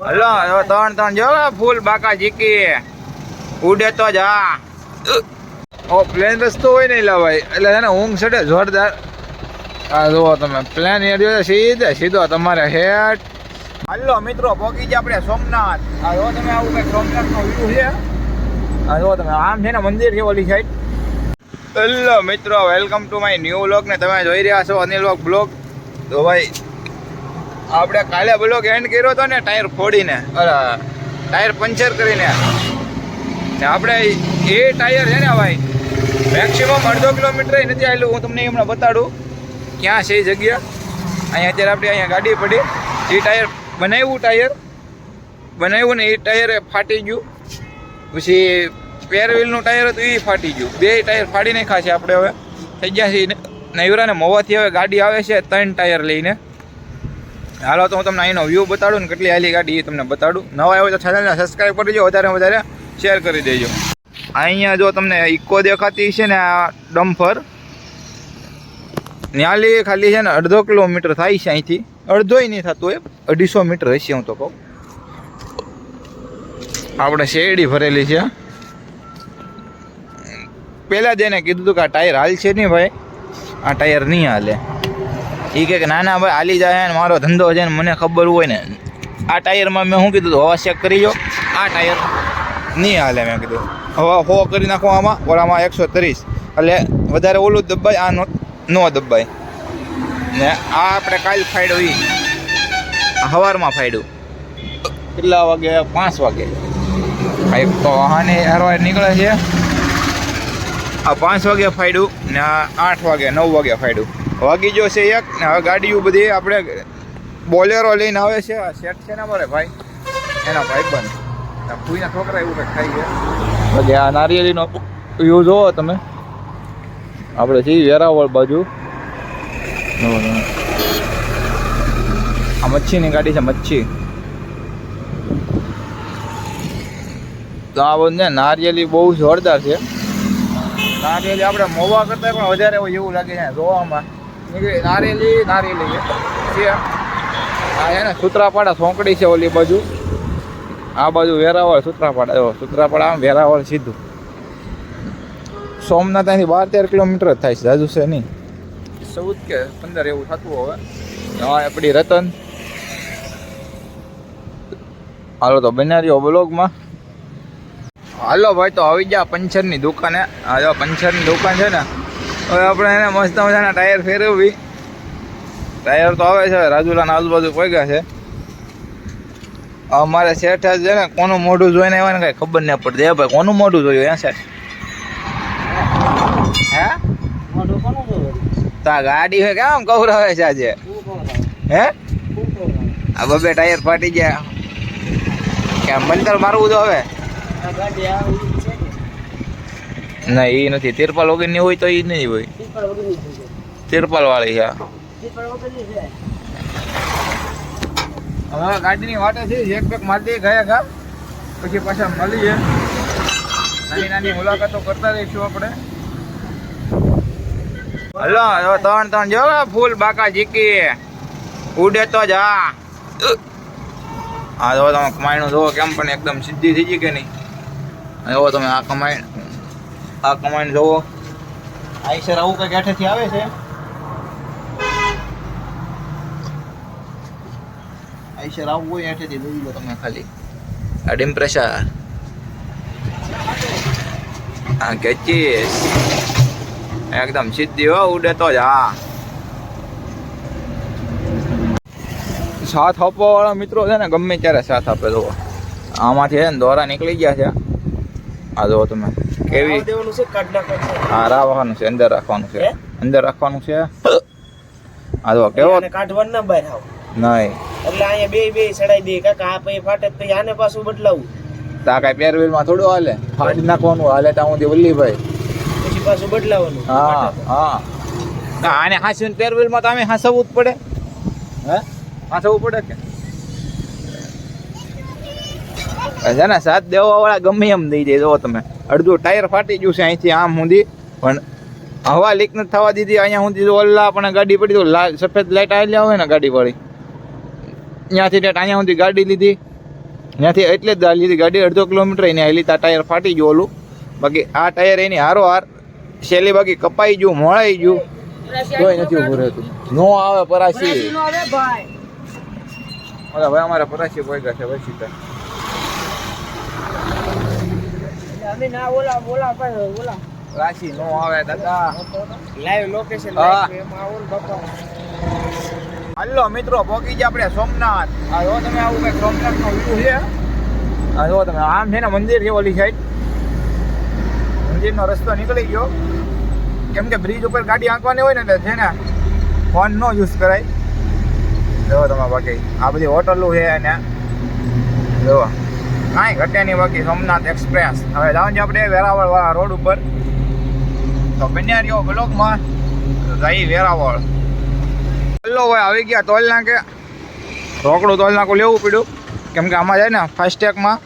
Hello ત્રણ ત્રણ જો ફૂલ બાકા જીકી ઉડે તો જા. ઓ પ્લેન રસ્તો હોય ને ભાઈ. એટલે છે ને, ઊંઘ ચડે જોરદાર. આ જુઓ તમે પ્લેન એરિયો સીધે, સીધો તમારે હેટ હાલો, મિત્રો પહોંચી જાય આપણે સોમનાથ. આ જો તમે, આવું કંઈક સોમનાથનો વ્યૂ છે. આ જો તમે, આમ છે ને, મંદિર છે ઓલી સાઈડ હલો, મિત્રો welcome to my new vlog ને તમે જોઈ રહ્યા છો અનિલ બ્લોગ તો ભાઈ આપણે કાલે બ્લોક એન્ડ કર્યો હતો ને ટાયર ફોડીને. ટાયર પંચર કરીને. ને આપણે એ ટાયર છે ને ભાઈ મેક્સિમમ અડધો કિલોમીટર નથી આવેલું. હું તમને હમણાં બતાડું. ક્યાં છે એ જગ્યા? અહીંયા અત્યારે આપણે અહીંયા ગાડી પડી. એ ટાયર બનાવ્યું ટાયર બનાવ્યું ને એ ટાયર ફાટી ગયું. પછી પેર વ્હીલનું ટાયર હતું એ ફાટી ગયું. બે ટાયર ફાડી નાખ્યા છે આપણે હવે. થઈ ગયા છે નૈવરા ને મોવાથી હવે ગાડી આવે છે, ત્રણ ટાયર લઈને. હાલો, તો હું તમને અહીંનો વ્યૂ બતાડું ને કેટલી હાલી ગાડી એ તમને બતાડું. નવા આવ્યો તો ચેનલને સબસ્ક્રાઈબ કરી દેજો, વધારે વધારે શેર કરી દેજો. અહીંયા જો તમને ઇકો દેખાતી છે ને આ ડમ્ફર. ન્યાલી ખાલી છે ને અડધો કિલોમીટર થાય છે અહીંથી. અડધોય નહીં થતું એ અઢીસો મીટર હશે હું તો કહું. આપણે શેરડી ભરેલી છે. પહેલાં જેને કીધું હતું કે આ ટાયર હાલ છે નહીં ભાઈ, આ ટાયર નહીં હાલે. એ કે ના ના ભાઈ, હાલી જાય ને, મારો ધંધો છે ને, મને ખબર હોય ને. આ ટાયરમાં મેં શું કીધું હવા ચેક કરી લો આ ટાયર નહીં હાલે મેં કીધું. હવા હો કરી નાખો આમાં ઓલામાં એકસો ત્રીસ. એટલે વધારે ઓલું દબાય, આ નો દબાય. ને આ આપણે કાલ ફાડ્યું એ આ સવારમાં ફાડ્યું. કેટલા વાગે? પાંચ વાગે. એક તો વાહને હરવાર નીકળે છે. આ પાંચ વાગે ફાડ્યું ને આ આઠ વાગે, નવ વાગે ફાડ્યું. વાગી ગયો છે એક ને હવે ગાડીઓ બધી આપણે બોલેરો લઈને આવે છે. આ સેટ છે ને અમારે ભાઈ? એના ભાઈ બંધ. ફૂઈના છોકરા એવું કંઈક થાય છે પછી આ નારિયેળીનો વ્યૂ જોવો તમે. આપણે છીએ વેરાવળ બાજુ. આ મચ્છીની ગાડી છે મચ્છી. તો આ બધું ને નારિયેલી બહુ જોરદાર છે. નારિયેલી આપણે મોવા કરતાં પણ વધારે હોય એવું લાગે છે. જોવામાં. નીકળી નારિયેલી નારિયેલી છે છે. આ છે ને સૂત્રાપાડા સોંકડી છે ઓલી બાજુ. આ બાજુ વેરાવળ સુત્રાપાડા. જો સૂત્રાપાડા આમ વેરાવળ સીધું. સોમનાથ અહીંથી બાર તેર કિલોમીટર જ થાય છે. જાજુ છે નહીં. ચૌદ કે પંદર એવું થતું હવે. હા આપણી રતન. હાલો, તો બનારીઓ બ્લોગમાં. હાલો ભાઈ, તો આવી ગયા પંચરની દુકાને. આ જો, પંચરની દુકાન છે ને. હવે આપણે એને મસ્ત મજાના ટાયર ફેરવવી. ટાયર તો આવે છે રાજુલાના આજુબાજુ પગ્યા છે. અમારે શેઠ છે ને કોનું મોઢું જોઈને આવ્યા ને કઈ ખબર નહીં પડતી. ભાઈ કોનું મોઢું જોયું? હે શેઠ? હે? તો ગાડી હોય કેમ કવરાવે છે આજે? હે? આ બબે ટાયર ફાટી ગયા. કેમ બંદર મારવું તો હવે? ને? એ નથી. તિરપાલ વગરની હોય તો એ નહીં હોય. જે. તિરપાલ વાળી છે વગરની હવે ગાડીની વાટે છે એક પેક મારી દઈએ ગયા ગામ. પછી પાછા મળીએ. નાની નાની મુલાકાતો કરતા રહીશું આપણે. હલો હવે ત્રણ ત્રણ જો ફૂલ બાકા જીકી. ઉડે તો જા હા. જો તમે કમાઈનું જોવો કેમ પણ એકદમ સીધી થઈ ગઈ કે નહીં? એવો તમે આ કમાઈ આ કમાઈને જોવો. આઈસર આવું કંઈક હેઠેથી આવે છે? આઈસર આવું હોય હેઠેથી જોઈ લો તમે ખાલી. આ ડિમ્પ્રેશર આ કેચીસ એકદમ સીધી હો ઉડે તો જ હા. સાથ આપવા વાળા મિત્રો છે ને ગમે ત્યારે સાથ આપે તો આમાંથી છે ને દોરા નીકળી ગયા છે. આ જો તમે. કેવી? દેવાનું છે કાઢ નાખવાનું. હા રાખવાનું છે અંદર રાખવાનું છે. અંદર રાખવાનું છે? આ જો કેવો? કાઢવાનું ના બહાર આવ. નહીં. એટલે અહીંયા બે બે ચડાઈ દે કાકા આ પછી ફાટે તો આને પાછું બદલાવું. તા કાંઈ પેરવીલમાં થોડું હાલે? ફાડી નાખવાનું હાલે તા હું ભાઈ પછી પાછું બદલાવાનું. હા હા. ના, આને હાંસવીને પેરવીલમાં તો અમે હાંસવવું જ પડે. હે? હાંસવવું પડે કે? છે ને સાથ દેવાવાળા ગમે એમ દઈ દે. જો તમે અડધું ટાયર ફાટી ગયું છે અહીંથી આમ સુધી પણ હવા લીક નથી થવા દીધી. અહીંયા સુધી જો ઓલા પણ ગાડી પડી તો લાલ સફેદ લાઇટ આવેલી આવે ને ગાડી વાળી. ત્યાંથી ટેટ અહીંયા સુધી ગાડી લીધી. ત્યાંથી એટલે જ લીધી ગાડી અડધો કિલોમીટર એને હાલી ત્યાં ટાયર ફાટી ગયું ઓલું. બાકી આ ટાયર એની હારો હાર શેલી બાકી કપાઈ ગયું મોળાઈ ગયું. કોઈ નથી ઊભું રહેતું. નો આવે પરાશી. ભાઈ. અમારે પરાશી કોઈ ગયા છે ભાઈ સીધા. અમે ના ઓલા ઓલા પર ઓલા. પરાશી નો આવે દાદા. લાઈવ લોકેશન હાલો મિત્રો પહોંચી ગયા આપણે સોમનાથ. આ જો તમે આવું કઈ સોમનાથ નો વ્યૂ છે આ જો તમે આમ છે ને મંદિર છે ઓલી સાઈડ મંદિરનો રસ્તો નીકળી ગયો. કેમ કે બ્રિજ ઉપર ગાડી આંકવાની હોય ને એટલે છે ને ફોન નો યુઝ કરાય. જો તમે બાકી આ બધી હોટલો છે અને જો. કાંઈ ઘટે નહીં બાકી સોમનાથ એક્સપ્રેસ. હવે જવાનું આપણે વેરાવળ વાળા રોડ ઉપર. તો બન્યા રહ્યો બ્લોકમાં જઈ વેરાવળ. હલો ભાઈ, આવી ગયા તોલ નાખે રોકડું તોલ નાખું લેવું પડ્યું. કેમ કે આમાં જાય ને ફાસ્ટેગમાં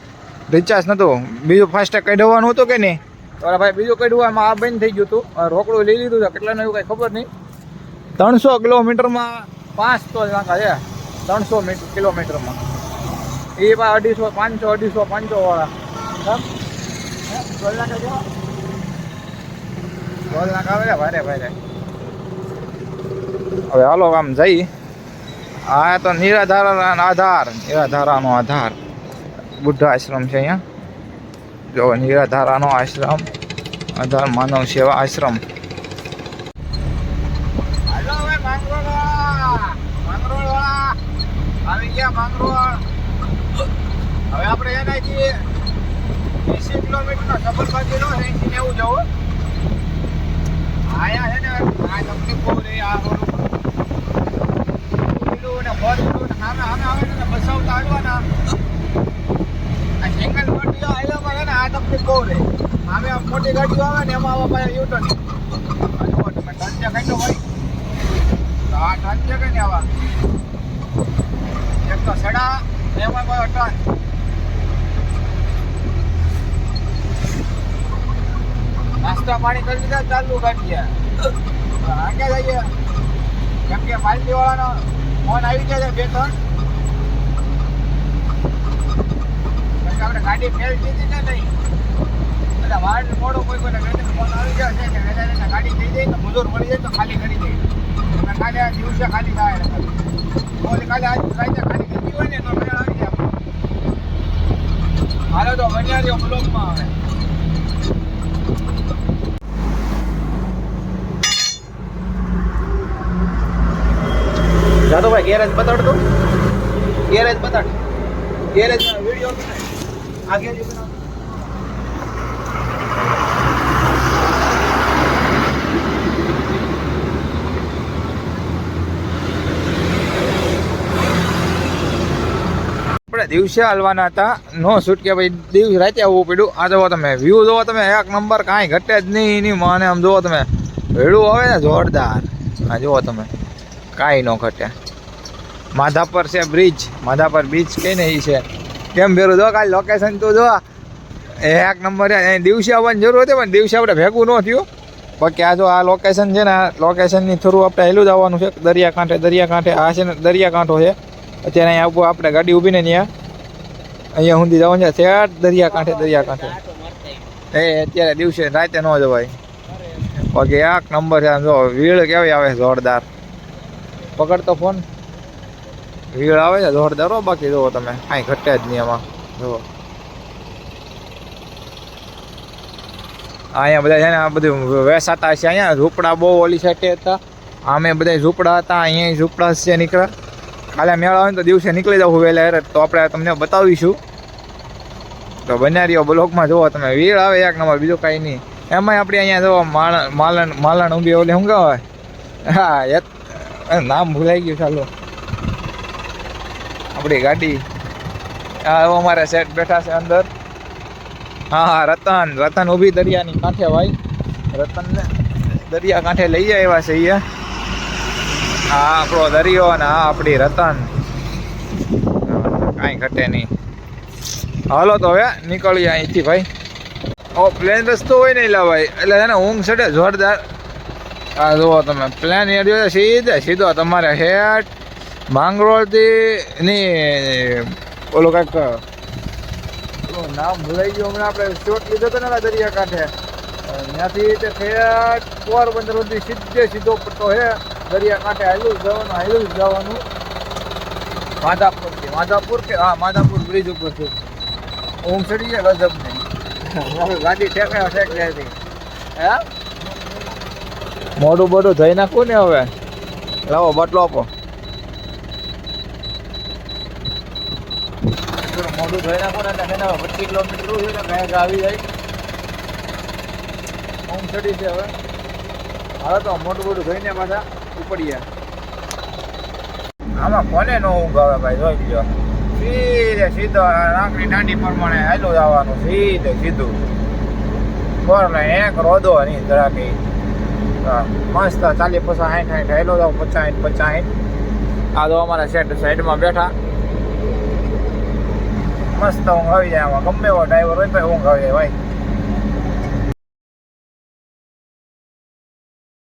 રિચાર્જ નહોતું બીજું ફાસ્ટેગ કઢાવવાનું હતું કે નહીં? તો ભાઈ બીજું કઢવામાં આ બંધ થઈ ગયું હતું. રોકડું લઈ લીધું છે. કેટલાનું એવું કાંઈ ખબર નહીં. ત્રણસો કિલોમીટરમાં પાંચ તોલ નાખા છે. ત્રણસો કિલોમીટરમાં. એ પણ અઢીસો, પાંચસો અઢીસો, પાંચસો વાળા. ભારે ભારે. હવે હાલો, આમ જઈ. આ તો નિરાધારાનો આધાર. નિરાધારાનો આધાર. બુદ્ધ આશ્રમ છે અહીંયા. જો, નિરાધારાનો આશ્રમ. આધાર માનવ સેવા આશ્રમ. આવી ગયા માંગરોળ. હવે આપણે એનાથી એસી કિલોમીટરનો સફર બાકી નો એસી નેવું જવો આયા છે ને, આ તકલીફ બહુ રહી આ રોડ ફોર ને સામે સામે આવે ને બસાવતા હાલવાના આ સિંગલ છે ને, આ તકલીફ બહુ રહે સામે આમ મોટી ગાડીઓ આવે ને, એમાં આવા પાછા યુટર્ન ટંચે ખાઈ તો આ ટંચે કઈ ને આવા. એક તો સડા એમાં કોઈ ટન નાસ્તા પાણી કરી લીધા ચાલુ ગાડીએ આગળ જઈએ. કેમ કે પાલટી વાળાનો ફોન આવી જાય બે, ત્રણ. આપણે ગાડી ફેલ કીધી ને નહીં. એટલે વાર મોડો કોઈ કોઈને ગાડીનો ફોન આવી જાય છે કે વહેલા ગાડી થઈ જાય, તો મજૂર મળી જાય, તો ખાલી કરી દે. અને કાલે આ દિવસે ખાલી થાય કાલે આજ રાતે ખાલી કરી હોય ને, તો મેળ આવી જાય. હાલો તો બન્યા રહ્યો બ્લોકમાં આવે. જાતો ભાઈ ગેરેજ બતાડ તો. ગેરેજ બતાડ ગેરેજ આપણે દિવસે હાલવાના હતા. નો શૂટ કે ભાઈ, દિવસ રાતે આવવું પડ્યું. આ જુઓ તમે વ્યૂ જોવો તમે, એક નંબર કાંઈ ઘટે જ નહીં, એની માને આમ જોવો તમે. વેળું આવે ને જોરદાર. આ જુઓ તમે, કાંઈ ન ઘટે. માધાપર છે બ્રિજ માધાપર બીચ કઈ ને એ છે? કેમ ભેરું જો કાલે લોકેશન તું જો એક નંબર દિવસે આવવાની જરૂર હતી, પણ દિવસે આપણે ભેગું ન થયું. બાકી આ જો આ લોકેશન છે ને, આ લોકેશનની થ્રુ આપણે હેલું જ આવવાનું છે. દરિયાકાંઠે દરિયાકાંઠે. આ છે ને દરિયાકાંઠો છે. અત્યારે અહીંયા આવું આપણે ગાડી ઊભી ને ત્યાં. અહીંયા સુધી જવાનું છે. ત્યાં દરિયાકાંઠે દરિયાકાંઠે. એ અત્યારે દિવસે રાતે ન જવાય. બાકી એક નંબર છે. જો વીળ કેવી આવે જોરદાર. પકડતો ફોન વીળ આવે છે જોરદાર બાકી જુઓ તમે. કાંઈ ઘટે જ નહીં એમાં જુઓ અહીંયા બધા છે ને, આ બધું વેસાતા છે અહીંયા. ઝૂંપડા બહુ ઓલી સાઈડે હતા. અમે બધા ઝૂંપડા હતા, અહીંયા ઝૂંપડા છે નીકળ્યા કાલે મેળા હોય ને તો દિવસે નીકળી જવું વહેલા હેરે. તો આપણે તમને બતાવીશું. તો બન્યા રહ્યો બ્લોકમાં જુઓ તમે વીર આવે એક નંબર, બીજું કાંઈ નહીં. એમાંય આપણે અહીંયા જુઓ માલણ માલણ માલણ ઊંઘી ઓલી કહેવાય? હા એ નામ ભૂલાઈ ગયું, ચાલો. આપણી ગાડી. હા અમારે સેટ બેઠા છે અંદર. હા હા, રતન રતન ઊભી દરિયાની કાંઠે ભાઈ. રતનને દરિયા કાંઠે લઈ એવા છે એ હા આપણો દરિયો અને હા આપણી રતન. કાંઈ ઘટે નહીં. હાલો તો હવે નીકળીએ અહીંથી ભાઈ. ઓ પ્લેન રસ્તો હોય ને એલા ભાઈ. એટલે એને ઊંઘ ચડે જોરદાર. આ જુઓ તમે પ્લેન એરિયો છે સીધે, સીધો તમારે હેઠ માંગરોળથી ની, ઓલું કાંઈક નામ ભૂલાઈ ગયું હમણાં આપણે શોટ લીધો હતો ને દરિયા કાંઠે. ત્યાંથી તે ઠેઠ પોરબંદર સુધી સીધે સીધો પટ્ટો છે દરિયા કાંઠે હાલ્યું જવાનું હાલ્યું જવાનું. માધાપુરથી, માધાપુર કે, હા, માધાપુર બ્રિજ ઉપર છે ઊંઘ ચડી જાય, ગજબ નહીં ગાડી ઠેકાયો ઠેક રહેતી હે? મોઢું બોઢું ધોઈ નાખું ને હવે. લાવો, બટલો આપો. મોઢું ધોઈ નાખો ને એને કિલોમીટર દૂર ને આવી જાય. ઊંઘ ચડી છે હવે. હવે તો મોટું મોટું ધોઈને પાછા ઉપડીએ. આમાં કોને નો ઊંઘ આવે ભાઈ, જોઈ લ્યો. સીધે સીધો નાકની દાંડી પ્રમાણે હાલું જવાનું, સીધે સીધું. બોરને એક રોદો નહીં જરાકી મસ્ત ચાલી પચાસ સાઠ સાઠ હેલો જાવ પચાસ પચાસ. આ તો અમારા સેટ સાઈડમાં બેઠા. મસ્ત ઊંઘ આવી જાય આમાં ગમે એવો ડ્રાઈવર હોય તો ઊંઘ આવી જાય ભાઈ